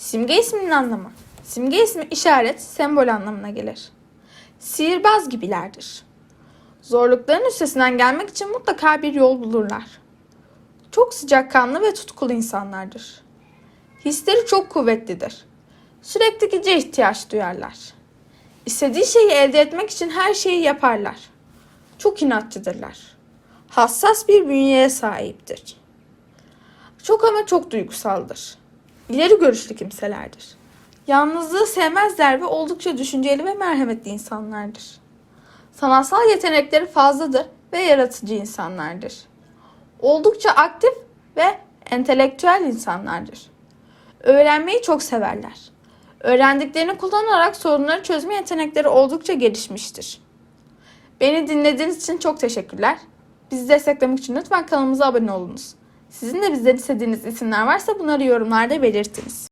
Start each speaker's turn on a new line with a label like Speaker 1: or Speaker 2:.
Speaker 1: Simge isminin anlamı. Simge ismi işaret, sembol anlamına gelir. Sihirbaz gibilerdir. Zorlukların üstesinden gelmek için mutlaka bir yol bulurlar. Çok sıcakkanlı ve tutkulu insanlardır. Hisleri çok kuvvetlidir. Sürekli güce ihtiyaç duyarlar. İstediği şeyi elde etmek için her şeyi yaparlar. Çok inatçıdırlar. Hassas bir bünyeye sahiptir. Çok ama çok duygusaldır. İleri görüşlü kimselerdir. Yalnızlığı sevmezler ve oldukça düşünceli ve merhametli insanlardır. Sanatsal yetenekleri fazladır ve yaratıcı insanlardır. Oldukça aktif ve entelektüel insanlardır. Öğrenmeyi çok severler. Öğrendiklerini kullanarak sorunları çözme yetenekleri oldukça gelişmiştir. Beni dinlediğiniz için çok teşekkürler. Bizi desteklemek için lütfen kanalımıza abone olunuz. Sizin de bizden istediğiniz isimler varsa bunları yorumlarda belirtiniz.